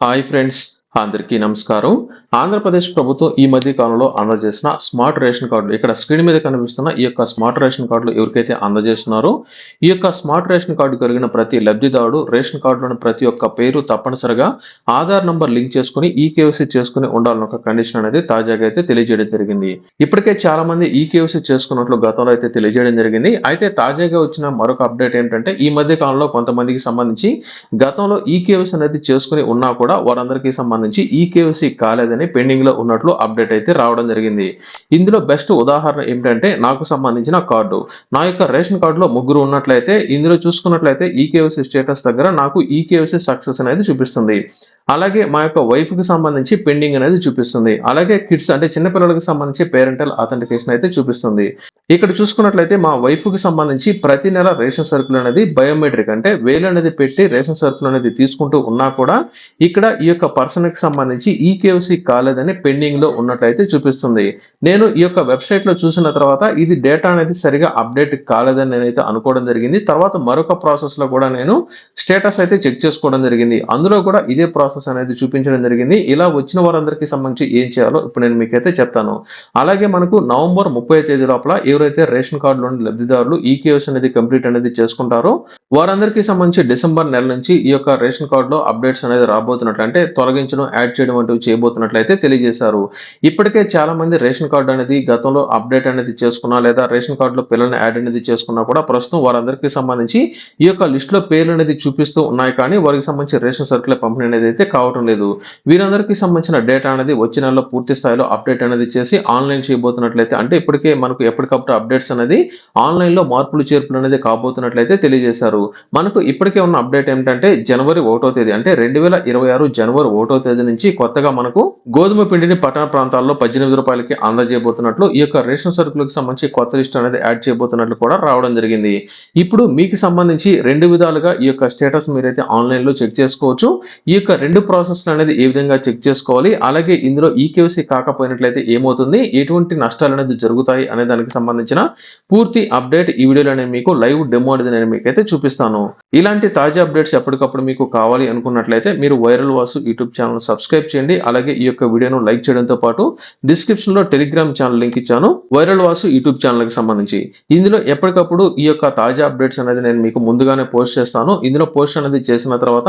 Hi friends అందరికీ నమస్కారం. ఆంధ్రప్రదేశ్ ప్రభుత్వం ఈ మధ్య కాలంలో అందజేసిన స్మార్ట్ రేషన్ కార్డులు ఇక్కడ స్క్రీన్ మీద కనిపిస్తున్న ఈ యొక్క స్మార్ట్ రేషన్ కార్డులు ఎవరికైతే అందజేస్తున్నారో ఈ యొక్క స్మార్ట్ రేషన్ కార్డు కలిగిన ప్రతి లబ్ధిదారుడు రేషన్ కార్డులోని ప్రతి ఒక్క పేరు తప్పనిసరిగా ఆధార్ నంబర్ లింక్ చేసుకుని ఈ కేవైసీ చేసుకుని ఉండాలన్న ఒక కండిషన్ అనేది తాజాగా అయితే తెలియజేయడం జరిగింది. ఇప్పటికే చాలా మంది ఈ కేవైసీ చేసుకున్నట్లు గతంలో అయితే తెలియజేయడం జరిగింది. అయితే తాజాగా వచ్చిన మరొక అప్డేట్ ఏంటంటే ఈ మధ్య కాలంలో కొంతమందికి సంబంధించి గతంలో ఈ కేవైసీ అనేది చేసుకుని ఉన్నా కూడా వారందరికీ సంబంధించి ఈ కేవైసీ కాలేదని పెండింగ్లో ఉన్నట్లు అప్డేట్ అయితే రావడం జరిగింది. ఇందులో బెస్ట్ ఉదాహరణ ఏమిటంటే నాకు సంబంధించిన కార్డు. నా యొక్క రేషన్ కార్డులో ముగ్గురు ఉన్నట్లయితే ఇందులో చూసుకున్నట్లయితే ఈ కేవైసీ స్టేటస్ దగ్గర నాకు ఈ కేవైసీ సక్సెస్ అనేది చూపిస్తుంది. అలాగే మా యొక్క వైఫ్కి సంబంధించి పెండింగ్ అనేది చూపిస్తుంది. అలాగే కిడ్స్ అంటే చిన్నపిల్లలకు సంబంధించి పేరెంటల్ అథెంటికేషన్ అయితే చూపిస్తుంది. ఇక్కడ చూసుకున్నట్లయితే మా వైఫ్కి సంబంధించి ప్రతి నెల రేషన్ సరుకులు అనేది బయోమెట్రిక్ అంటే వేలు అనేది పెట్టి రేషన్ సరుకులు అనేది తీసుకుంటూ ఉన్నా కూడా ఇక్కడ ఈ యొక్క పర్సన్కి సంబంధించి ఈ కేవైసీ కాలేదని పెండింగ్లో ఉన్నట్లయితే చూపిస్తుంది. నేను ఈ యొక్క వెబ్సైట్లో చూసిన తర్వాత ఇది డేటా అనేది సరిగా అప్డేట్ కాలేదని నేనైతే అనుకోవడం జరిగింది. తర్వాత మరొక ప్రాసెస్లో కూడా నేను స్టేటస్ అయితే చెక్ చేసుకోవడం జరిగింది. అందులో కూడా ఇదే ప్రాసెస్ అనేది చూపించడం జరిగింది. ఇలా వచ్చిన వారందరికీ సంబంధించి ఏం చేయాలో ఇప్పుడు నేను మీకైతే చెప్తాను. అలాగే మనకు నవంబర్ ముప్పై తేదీ లోపల ఎవరైతే రేషన్ కార్డులోని లబ్ధిదారులు ఈ అనేది కంప్లీట్ అనేది చేసుకుంటారో వారందరికీ సంబంధించి డిసెంబర్ నెల నుంచి ఈ యొక్క రేషన్ కార్డులో అప్డేట్స్ అనేది రాబోతున్నట్లు అంటే తొలగించడం యాడ్ చేయడం వంటివి చేయబోతున్నట్లయితే తెలియజేశారు. ఇప్పటికే చాలా మంది రేషన్ కార్డు అనేది గతంలో అప్డేట్ అనేది చేసుకున్నా లేదా రేషన్ కార్డులో పిల్లల్ని యాడ్ అనేది చేసుకున్నా కూడా ప్రస్తుతం వారందరికీ సంబంధించి ఈ యొక్క లిస్ట్లో పేర్లు అనేది చూపిస్తూ ఉన్నాయి. కానీ వారికి సంబంధించి రేషన్ సరుకుల పంపిణీ అనేది అయితే కావటం లేదు. వీరందరికీ సంబంధించిన డేటా అనేది వచ్చే నెలలో పూర్తి స్థాయిలో అప్డేట్ అనేది చేసి ఆన్లైన్ చేయబోతున్నట్లయితే అంటే ఇప్పటికే మనకు ఎప్పటికప్పుడు అప్డేట్స్ అనేది ఆన్లైన్లో మార్పులు చేర్పులు అనేది కాబోతున్నట్లయితే తెలియజేశారు. మనకు ఇప్పటికే ఉన్న అప్డేట్ ఏమిటంటే జనవరి ఒకటో తేదీ అంటే రెండు వేల ఇరవై ఆరు జనవరి ఒకటో తేదీ నుంచి కొత్తగా మనకు గోధుమ పిండిని పట్టణ ప్రాంతాల్లో పద్దెనిమిది రూపాయలకి అందజేయబోతున్నట్లు ఈ యొక్క రేషన్ సరుకులకు సంబంధించి కొత్త లిస్ట్ అనేది యాడ్ చేయబోతున్నట్లు కూడా రావడం జరిగింది. ఇప్పుడు మీకు సంబంధించి రెండు విధాలుగా ఈ యొక్క స్టేటస్ మీరైతే ఆన్లైన్లో చెక్ చేసుకోవచ్చు. ఈ యొక్క రెండు ప్రాసెస్ అనేది ఏ విధంగా చెక్ చేసుకోవాలి? అలాగే ఇందులో ఈకేవసీ కాకపోయినట్లయితే ఏమవుతుంది? ఎటువంటి నష్టాలు అనేది జరుగుతాయి అనే దానికి సంబంధించిన పూర్తి అప్డేట్ ఈ వీడియోలో నేను మీకు లైవ్ డెమో అనేది నేను మీకైతే చూపిస్తాను. ఇలాంటి తాజా అప్డేట్స్ ఎప్పటికప్పుడు మీకు కావాలి అనుకున్నట్లయితే మీరు viral Vasu YouTube channel subscribe చేయండి. అలాగే ఈ యొక్క వీడియోను లైక్ చేయడంతో పాటు డిస్క్రిప్షన్లో టెలిగ్రామ్ ఛానల్ లింక్ ఇచ్చాను. వైరల్ వాసు యూట్యూబ్ ఛానల్కి సంబంధించి. ఇందులో ఎప్పటికప్పుడు ఈ యొక్క తాజా అప్డేట్స్ అనేది నేను మీకు ముందుగానే పోస్ట్ చేస్తాను. ఇందులో పోస్ట్ అనేది చేసిన తర్వాత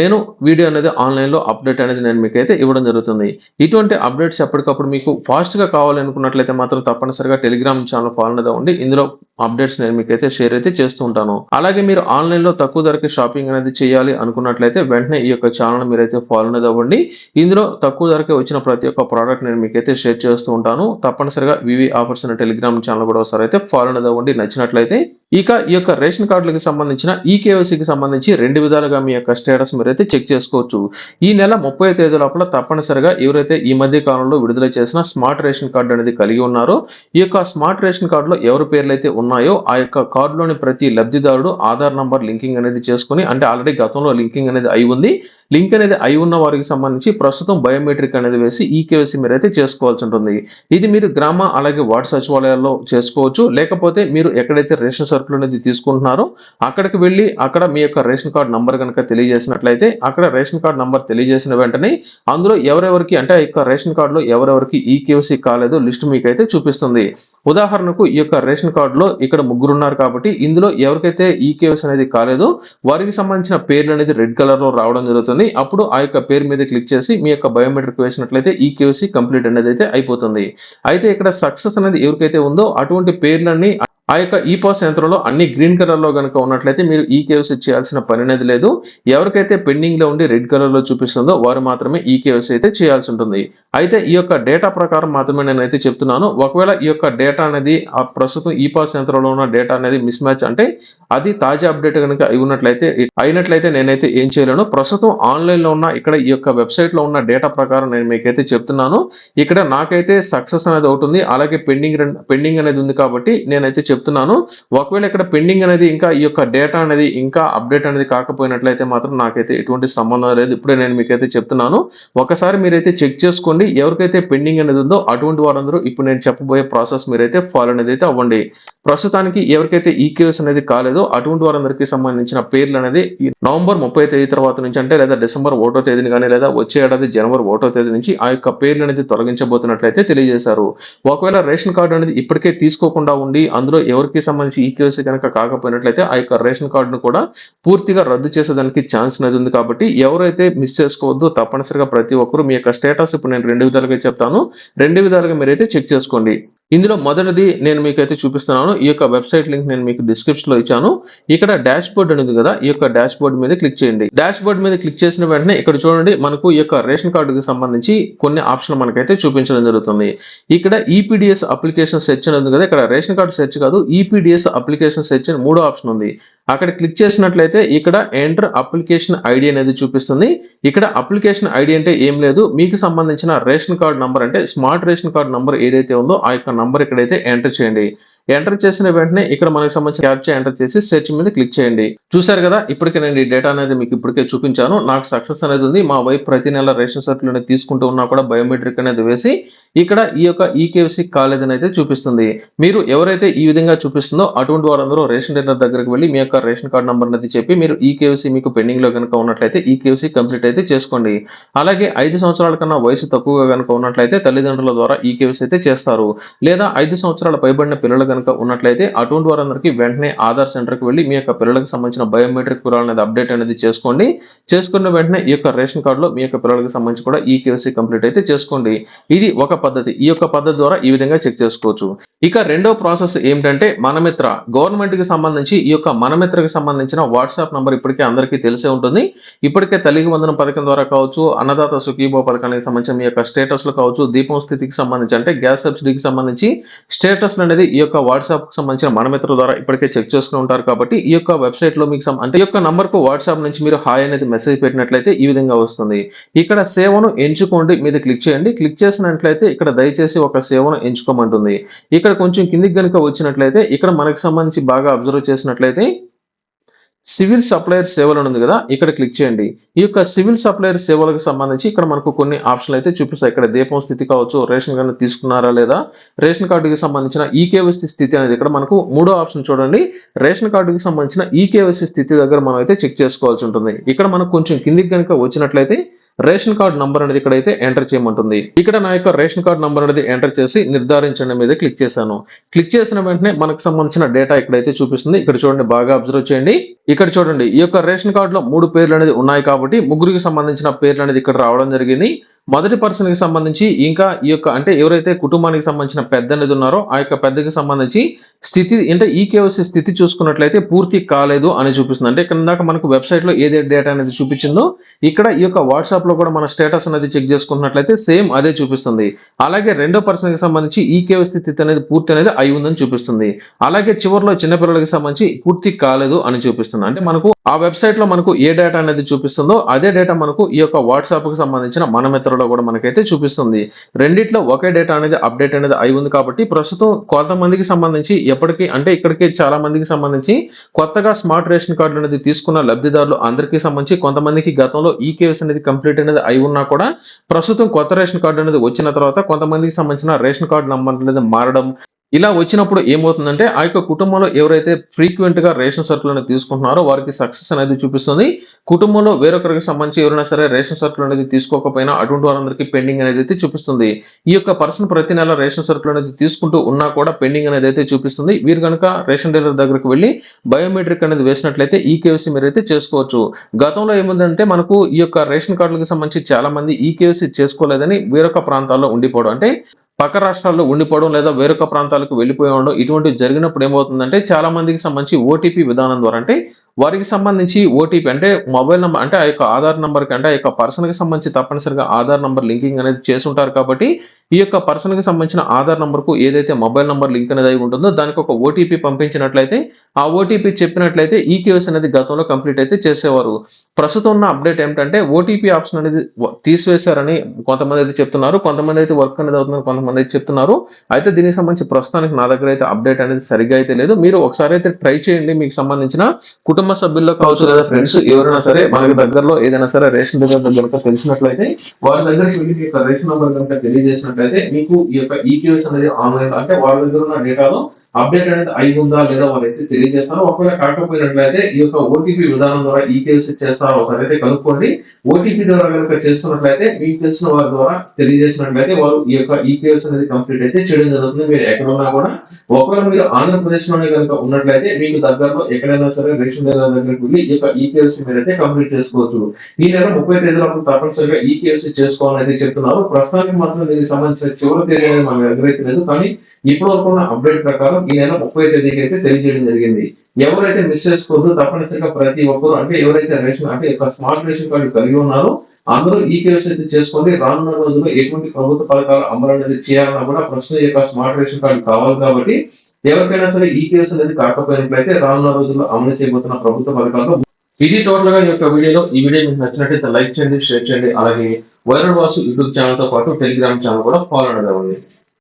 నేను వీడియో అనేది ఆన్లైన్లో అప్డేట్ అనేది నేను మీకైతే ఇవ్వడం జరుగుతుంది. ఇటువంటి అప్డేట్స్ ఎప్పటికప్పుడు మీకు ఫాస్ట్గా కావాలనుకున్నట్లయితే మాత్రం తప్పనిసరిగా టెలిగ్రామ్ ఛానల్ ఫాలో అనేది ఉండి ఇందులో అప్డేట్స్ నేను మీకు అయితే షేర్ అయితే చేస్తూ ఉంటాను. అలాగే మీరు ఆన్లైన్లో తక్కువ ధరకి షాపింగ్ అనేది చేయాలి అనుకున్నట్లయితే వెంటనే ఈ యొక్క ఛానల్ మీరైతే ఫాలో అనేది అవ్వండి ఇందులో తక్కువ ధరకే వచ్చిన ప్రతి ఒక్క ప్రోడక్ట్ నేను మీకైతే షేర్ చేస్తూ ఉంటాను. తప్పనిసరిగా వివి ఆఫర్స్ అనే టెలిగ్రామ్ ఛానల్ కూడా ఒకసారి అయితే ఫాలో అనేది అవ్వండి నచ్చినట్లయితే ఇక ఈ యొక్క రేషన్ కార్డులకు సంబంధించిన ఈ కేవైసీకి సంబంధించి రెండు విధాలుగా మీ యొక్క స్టేటస్ మీరైతే చెక్ చేసుకోవచ్చు. ఈ నెల ముప్పై తేదీ లోపల తప్పనిసరిగా ఎవరైతే ఈ మధ్య కాలంలో విడుదల చేసిన స్మార్ట్ రేషన్ కార్డు అనేది కలిగి ఉన్నారో ఈ యొక్క స్మార్ట్ రేషన్ కార్డులో ఎవరి పేర్లు అయితే ఉన్నాయో ఆ యొక్క కార్డులోని ప్రతి లబ్ధిదారుడు ఆధార్ నంబర్ లింకింగ్ అనేది చేసుకుని అంటే ఆల్రెడీ గతంలో లింకింగ్ అనేది అయి ఉంది. లింక్ అనేది అయి ఉన్న వారికి సంబంధించి ప్రస్తుతం బయోమెట్రిక్ అనేది వేసి ఈ కేవైసీ మీరు అయితే చేసుకోవాల్సి ఉంటుంది ఇది మీరు గ్రామ అలాగే వార్డు సచివాలయాల్లో చేసుకోవచ్చు. లేకపోతే మీరు ఎక్కడైతే రేషన్ సర్కుల్ అనేది తీసుకుంటున్నారో అక్కడికి వెళ్ళి అక్కడ మీ యొక్క రేషన్ కార్డ్ నంబర్ కనుక తెలియజేసినట్లయితే అక్కడ రేషన్ కార్డ్ నంబర్ తెలియజేసిన వెంటనే అందులో ఎవరెవరికి అంటే ఆ యొక్క రేషన్ కార్డులో ఎవరెవరికి ఈ కేవైసీ కాలేదో లిస్ట్ మీకు అయితే చూపిస్తుంది. ఉదాహరణకు ఈ యొక్క రేషన్ కార్డులో ఇక్కడ ముగ్గురు ఉన్నారు కాబట్టి ఇందులో ఎవరికైతే ఈ కేవైసీ అనేది కాలేదో వారికి సంబంధించిన పేర్లు అనేది రెడ్ కలర్లో రావడం జరుగుతుంది. అప్పుడు ఆ యొక్క పేరు మీద క్లిక్ చేసి మీ యొక్క బయోమెట్రిక్ వేసినట్లయితే ఈ కేవైసీ కంప్లీట్ అనేది అయితే అయిపోతుంది. అయితే ఇక్కడ సక్సెస్ అనేది ఎవరికైతే ఉందో అటువంటి పేర్లన్నీ ఆ యొక్క ఈ పాస్ యంత్రంలో అన్ని గ్రీన్ కలర్లో కనుక ఉన్నట్లయితే మీరు ఈ కేవైసీ చేయాల్సిన పని అనేది లేదు. ఎవరికైతే పెండింగ్లో ఉండి రెడ్ కలర్లో చూపిస్తుందో వారు మాత్రమే ఈ కేవైసీ అయితే చేయాల్సి ఉంటుంది. అయితే ఈ యొక్క డేటా ప్రకారం మాత్రమే నేనైతే చెప్తున్నాను. ఒకవేళ ఈ యొక్క డేటా అనేది ఆ ప్రస్తుతం ఈ పాస్ యంత్రంలో ఉన్న డేటా అనేది మిస్ మ్యాచ్ అంటే అది తాజా అప్డేట్ కనుక అయి ఉన్నట్లయితే అయినట్లయితే నేనైతే ఏం చేయలేను. ప్రస్తుతం ఆన్లైన్లో ఉన్న ఇక్కడ ఈ యొక్క వెబ్సైట్లో ఉన్న డేటా ప్రకారం నేను మీకైతే చెప్తున్నాను. ఇక్కడ నాకైతే సక్సెస్ అనేది అవుతుంది అలాగే పెండింగ్ పెండింగ్ అనేది ఉంది కాబట్టి నేనైతే చెప్తున్నాను. ఒకవేళ ఇక్కడ పెండింగ్ అనేది ఇంకా ఈ యొక్క డేటా అనేది ఇంకా అప్డేట్ అనేది కాకపోయినట్లయితే మాత్రం నాకైతే ఎటువంటి సంబంధం లేదు. ఇప్పుడే నేను మీకైతే చెప్తున్నాను. ఒకసారి మీరైతే చెక్ చేసుకోండి. ఎవరికైతే పెండింగ్ అనేది ఉందో అటువంటి వారందరూ ఇప్పుడు నేను చెప్పబోయే ప్రాసెస్ మీరైతే ఫాలో అనేది అయితే అవ్వండి. ప్రస్తుతానికి ఎవరికైతే ఈ కేసు అనేది కాలేదు అటువంటి వారందరికీ సంబంధించిన పేర్లు అనేది ఈ నవంబర్ ముప్పై తేదీ తర్వాత నుంచి అంటే లేదా డిసెంబర్ ఒకటో తేదీని కానీ లేదా వచ్చే ఏడాది జనవరి ఒకటో తేదీ నుంచి ఆ యొక్క పేర్లు అనేది తొలగించబోతున్నట్లయితే తెలియజేశారు. ఒకవేళ రేషన్ కార్డు అనేది ఇప్పటికే తీసుకోకుండా ఉండి అందులో ఎవరికి సంబంధించి ఈ కనుక కాకపోయినట్లయితే ఆ యొక్క రేషన్ కార్డును కూడా పూర్తిగా రద్దు చేసేదానికి ఛాన్స్ అనేది ఉంది కాబట్టి ఎవరైతే మిస్ చేసుకోవద్దు తప్పనిసరిగా ప్రతి ఒక్కరు మీ యొక్క స్టేటస్ ఇప్పుడు నేను రెండు విధాలుగా చెప్తాను. రెండు విధాలుగా మీరైతే చెక్ చేసుకోండి. ఇందులో మొదటిది నేను మీకైతే చూపిస్తున్నాను. ఈ యొక్క వెబ్సైట్ లింక్ నేను మీకు డిస్క్రిప్షన్లో ఇచ్చాను. ఇక్కడ డాష్ బోర్డ్ అనేది కదా ఈ యొక్క డాష్ బోర్డ్ మీద క్లిక్ చేయండి. డాష్ బోర్డ్ మీద క్లిక్ చేసిన వెంటనే ఇక్కడ చూడండి మనకు ఈ యొక్క రేషన్ కార్డుకి సంబంధించి కొన్ని ఆప్షన్లు మనకైతే చూపించడం జరుగుతుంది. ఇక్కడ ఈపీడిఎస్ అప్లికేషన్ సెర్చ్ అనేది కదా ఇక్కడ రేషన్ కార్డు సెర్చ్ కాదు ఈపీడిఎస్ అప్లికేషన్ సెర్చ్ అని మూడో ఆప్షన్ ఉంది. అక్కడ క్లిక్ చేసినట్లయితే ఇక్కడ ఎంటర్ అప్లికేషన్ ఐడి అనేది చూపిస్తుంది. ఇక్కడ అప్లికేషన్ ఐడి అంటే ఏం లేదు. మీకు సంబంధించిన రేషన్ కార్డు నంబర్ అంటే స్మార్ట్ రేషన్ కార్డు నంబర్ ఏదైతే ఉందో ఆ యొక్క నంబర్ ఇక్కడైతే ఎంటర్ చేయండి. ఎంటర్ చేసిన వెంటనే ఇక్కడ మనకి సంబంధించిన క్యాప్చర్ ఎంటర్ చేసి సెర్చ్ మీద క్లిక్ చేయండి. చూసారు కదా? ఇప్పటికే నేను ఈ డేటా అనేది మీకు ఇప్పటికే చూపించాను. నాకు సక్సెస్ అనేది ఉంది. మా వైపు ప్రతి నెల రేషన్ సర్టిఫికేట్ తీసుకుంటూ ఉన్నా కూడా బయోమెట్రిక్ అనేది వేసి ఇక్కడ ఈ యొక్క ఈకేఎఫ్సి కాలేదని అయితే చూపిస్తుంది. మీరు ఎవరైతే ఈ విధంగా చూపిస్తుందో అటువంటి వారందరూ రేషన్ డీలర్ దగ్గరికి వెళ్ళి మీ యొక్క రేషన్ కార్డ్ నంబర్ అనేది చెప్పి మీరు ఈకేఎఫ్సి మీకు పెండింగ్లో కనుక ఉన్నట్లయితే ఈకేఎఫ్సి కంప్లీట్ అయితే చేసుకోండి. అలాగే ఐదు సంవత్సరాల కన్నా వయసు తక్కువగా కనుక ఉన్నట్లయితే తల్లిదండ్రుల ద్వారా ఈకేఎఫ్సి అయితే చేస్తారు. లేదా ఐదు సంవత్సరాల పైబడిన పిల్లలు కనుక ఉన్నట్లయితే అటువంటి వారందరికీ వెంటనే ఆధార్ సెంటర్కి వెళ్ళి మీ యొక్క పిల్లలకు సంబంధించిన బయోమెట్రిక్ వివరాలు అనేది అప్డేట్ అనేది చేసుకోండి. చేసుకున్న వెంటనే ఈ యొక్క రేషన్ కార్డులో మీ యొక్క పిల్లలకు సంబంధించి కూడా ఈ కేవైసీ కంప్లీట్ అయితే చేసుకోండి. ఇది ఒక పద్ధతి ఈ యొక్క పద్ధతి ద్వారా ఈ విధంగా చెక్ చేసుకోవచ్చు. ఇక రెండో ప్రాసెస్ ఏమిటంటే మనమిత్ర గవర్నమెంట్కి సంబంధించి ఈ యొక్క మనమిత్రకి సంబంధించిన వాట్సాప్ నంబర్ ఇప్పటికే అందరికీ తెలిసే ఉంటుంది. ఇప్పటికే తల్లికి వందనం పథకం ద్వారా కావచ్చు అన్నదాత సుఖీభో పథకానికి సంబంధించిన మీ యొక్క స్టేటస్లో కావచ్చు దీపం స్థితికి సంబంధించి అంటే గ్యాస్ సబ్సిడీకి సంబంధించి స్టేటస్ అనేది ఈ యొక్క వాట్సాప్కి సంబంధించిన మనమిత్ర ద్వారా ఇప్పటికే చెక్ చేస్తూ ఉంటారు కాబట్టి ఈ యొక్క వెబ్సైట్లో మీకు అంటే ఈ యొక్క నంబర్కు వాట్సాప్ నుంచి మీరు హాయ్ అనేది మెసేజ్ పెట్టినట్లయితే ఈ విధంగా వస్తుంది. ఇక్కడ సేవను ఎంచుకోండి మీద క్లిక్ చేయండి. క్లిక్ చేసినట్లయితే ఇక్కడ దయచేసి ఒక సేవను ఎంచుకోమంటుంది. ఇక్కడ కొంచెం కిందికి కనుక వచ్చినట్లయితే ఇక్కడ మనకి సంబంధించి బాగా అబ్జర్వ్ చేసినట్లయితే సివిల్ సప్లయర్ సేవలు అని ఉంది కదా ఇక్కడ క్లిక్ చేయండి. ఈ యొక్క సివిల్ సప్లయర్ సేవలకు సంబంధించి ఇక్కడ మనకు కొన్ని ఆప్షన్లు అయితే చూపిస్తాయి. ఇక్కడ దీపం స్థితి కావచ్చు రేషన్ కార్డు తీసుకున్నారా లేదా రేషన్ కార్డుకి సంబంధించిన ఈకేవైసీ స్థితి అనేది ఇక్కడ మనకు మూడో ఆప్షన్ చూడండి. రేషన్ కార్డుకి సంబంధించిన ఈకేవైసీ స్థితి దగ్గర మనం అయితే చెక్ చేసుకోవాల్సి ఉంటుంది. ఇక్కడ మనకు కొంచెం కిందికి కనుక వచ్చినట్లయితే రేషన్ కార్డ్ నంబర్ అనేది ఇక్కడైతే ఎంటర్ చేయమంటుంది. ఇక్కడ నా యొక్క రేషన్ కార్డ్ నంబర్ అనేది ఎంటర్ చేసి నిర్ధారించండి మీద క్లిక్ చేశాను. క్లిక్ చేసిన వెంటనే మనకు సంబంధించిన డేటా ఇక్కడైతే చూపిస్తుంది. ఇక్కడ చూడండి బాగా అబ్జర్వ్ చేయండి. ఇక్కడ చూడండి ఈ యొక్క రేషన్ కార్డులో మూడు పేర్లు అనేది ఉన్నాయి కాబట్టి ముగ్గురికి సంబంధించిన పేర్లు అనేది ఇక్కడ రావడం జరిగింది. మొదటి పర్సన్కి సంబంధించి ఇంకా ఈ యొక్క అంటే ఎవరైతే కుటుంబానికి సంబంధించిన పెద్ద అనేది ఉన్నారో ఆ యొక్క పెద్దకి సంబంధించి స్థితి అంటే ఈ కేవైసీ స్థితి చూసుకున్నట్లయితే పూర్తి కాలేదు అని చూపిస్తుంది. అంటే ఇక్కడ ఇందాక మనకు వెబ్సైట్లో ఏదే డేటా అనేది చూపించిందో ఇక్కడ ఈ యొక్క వాట్సాప్లో కూడా మన స్టేటస్ అనేది చెక్ చేసుకున్నట్లయితే సేమ్ అదే చూపిస్తుంది. అలాగే రెండో పర్సన్కి సంబంధించి ఈ కేవైసీ స్థితి అనేది పూర్తి అనేది అయి ఉందని చూపిస్తుంది. అలాగే చివరిలో చిన్నపిల్లలకి సంబంధించి పూర్తి కాలేదు అని చూపిస్తుంది. అంటే మనకు ఆ వెబ్సైట్లో మనకు ఏ డేటా అనేది చూపిస్తుందో అదే డేటా మనకు ఈ యొక్క వాట్సాప్కి సంబంధించిన మన మిత్రలో కూడా మనకైతే చూపిస్తుంది. రెండిట్లో ఒకే డేటా అనేది అప్డేట్ అనేది అయి ఉంది కాబట్టి ప్రస్తుతం కొంతమందికి సంబంధించి ఎప్పటికీ అంటే ఇక్కడికి చాలా మందికి సంబంధించి కొత్తగా స్మార్ట్ రేషన్ కార్డులు అనేది తీసుకున్న లబ్ధిదారులు అందరికీ సంబంధించి కొంతమందికి గతంలో ఈ కేవైసీ అనేది కంప్లీట్ అనేది అయి ఉన్నా కూడా ప్రస్తుతం కొత్త రేషన్ కార్డు అనేది వచ్చిన తర్వాత కొంతమందికి సంబంధించిన రేషన్ కార్డు నంబర్ అనేది మారడం ఇలా వచ్చినప్పుడు ఏమవుతుందంటే ఆ యొక్క కుటుంబంలో ఎవరైతే ఫ్రీక్వెంట్గా రేషన్ సరుకులు అనేది తీసుకుంటున్నారో వారికి సక్సెస్ అనేది చూపిస్తుంది. కుటుంబంలో వేరొకరికి సంబంధించి ఎవరైనా సరే రేషన్ సర్కుల్ అనేది తీసుకోకపోయినా అటువంటి వారందరికీ పెండింగ్ అనేది అయితే చూపిస్తుంది. ఈ యొక్క పర్సన్ ప్రతి నెల రేషన్ సరుకులు అనేది తీసుకుంటూ ఉన్నా కూడా పెండింగ్ అనేది అయితే చూపిస్తుంది. వీరు కనుక రేషన్ డీలర్ దగ్గరికి వెళ్ళి బయోమెట్రిక్ అనేది వేసినట్లయితే ఈ కేవైసీ మీరు అయితే చేసుకోవచ్చు. గతంలో ఏముందంటే మనకు ఈ యొక్క రేషన్ కార్డులకు సంబంధించి చాలా మంది ఈ కేవైసీ చేసుకోలేదని వేరొక ప్రాంతాల్లో ఉండిపోవడం. అంటే పక్క రాష్ట్రాల్లో ఉండిపోవడం లేదా వేరొక ప్రాంతాలకు వెళ్ళిపోయి ఉండడం ఇటువంటివి జరిగినప్పుడు ఏమవుతుందంటే చాలా మందికి సంబంధించి ఓటీపీ విధానం ద్వారా అంటే వారికి సంబంధించి ఓటీపీ అంటే మొబైల్ నెంబర్ అంటే ఆ యొక్క ఆధార్ నెంబర్ అంటే ఆ యొక్క పర్సన్కి సంబంధించి తప్పనిసరిగా ఆధార్ నెంబర్ లింకింగ్ అనేది చేసి ఉంటారు కాబట్టి ఈ యొక్క పర్సన్కి సంబంధించిన ఆధార్ నెంబర్కు ఏదైతే మొబైల్ నెంబర్ లింక్ అనేది అయి ఉంటుందో దానికి ఒక ఓటీపీ పంపించినట్లయితే ఆ ఓటీపీ చెప్పినట్లయితే ఈ కేసు అనేది గతంలో కంప్లీట్ అయితే చేసేవారు. ప్రస్తుతం ఉన్న అప్డేట్ ఏమిటంటే ఓటీపీ ఆప్షన్ అనేది తీసివేశారని కొంతమంది అయితే చెప్తున్నారు. కొంతమంది అయితే వర్క్ అనేది అవుతున్నారు కొంతమంది కొంతమంది అయితే చెప్తున్నారు. అయితే దీనికి సంబంధించి ప్రస్తుతానికి నా దగ్గర అయితే అప్డేట్ అనేది సరిగ్గా అయితే లేదు. మీరు ఒకసారి అయితే ట్రై చేయండి. మీకు సంబంధించిన కుటుంబ సభ్యుల్లో కావచ్చు లేదా ఫ్రెండ్స్ ఎవరైనా సరే మనకి దగ్గరలో ఏదైనా సరే రేషన్ దగ్గర కనుక తెలిసినట్లయితే వాళ్ళ దగ్గరికి వెళ్ళి రేషన్ నెంబర్ కనుక తెలియజేసినట్లయితే మీకు ఈ యొక్క ఈపీఎస్ అనేది ఆన్లైన్ అంటే వాళ్ళ దగ్గర ఉన్న డేటాలో అప్డేట్ అనేది అయి ఉందా లేదా వాళ్ళైతే తెలియజేస్తారో ఒకవేళ కాకపోయినట్లయితే ఈ యొక్క ఓటీపీ విధానం ద్వారా ఈపీఎస్ చేస్తారో ఒకసారి అయితే కనుక్కోండి. ఓటీపీ ద్వారా కనుక చేస్తున్నట్లయితే మీకు తెలిసిన వారి ద్వారా తెలియజేసినట్లయితే వారు ఈ యొక్క ఈపీఎస్ అనేది కంప్లీట్ అయితే చేయడం జరుగుతుంది. మీరు ఎక్కడ ఉన్నా కూడా ఒకవేళ మీరు ఆంధ్రప్రదేశ్లోనే కనుక ఉన్నట్లయితే మీకు దగ్గరలో ఎక్కడైనా సరే రేషన్ దగ్గర దగ్గరికి వెళ్ళి ఈ యొక్క ఈపీఎస్ మీరైతే కంప్లీట్ చేసుకోవచ్చు. ఈ నెల ముప్పై తేదీలకు తప్పనిసరిగా ఈపీఎస్ చేసుకోవాలని అయితే చెప్తున్నారు. ప్రస్తుతానికి మాత్రం దీనికి సంబంధించిన చివరి తేదీ అనేది మన దగ్గర అయితే లేదు. కానీ ఇప్పుడు వరకు ఉన్న అప్డేట్ ప్రకారం ఈ నెల ముప్పై తేదీకి అయితే తెలియజేయడం జరిగింది. ఎవరైతే మిస్ చేసుకోవద్దు తప్పనిసరిగా ప్రతి ఒక్కరు అంటే ఎవరైతే రేషన్ అంటే యొక్క స్మార్ట్ రేషన్ కార్డు కలిగి ఉన్నారో అందరూ ఈ కేసు అయితే చేసుకోండి రానున్న రోజుల్లో ఎటువంటి ప్రభుత్వ పథకాలు అమలు అనేది చేయాలన్నా కూడా ప్రస్తుతం యొక్క స్మార్ట్ రేషన్ కార్డు కావాలి కాబట్టి ఎవరికైనా సరే ఈ కేసు అనేది కాకపోయినట్లయితే రానున్న రోజుల్లో అమలు చేయబోతున్న ప్రభుత్వ పథకాలు ఇది టోటల్గా ఈ యొక్క వీడియోలో ఈ వీడియో మీకు నచ్చినట్లయితే లైక్ చేయండి షేర్ చేయండి అలాగే వైరల్ వాసు యూట్యూబ్ ఛానల్తో పాటు టెలిగ్రామ్ ఛానల్ కూడా ఫాలో అవ్వండి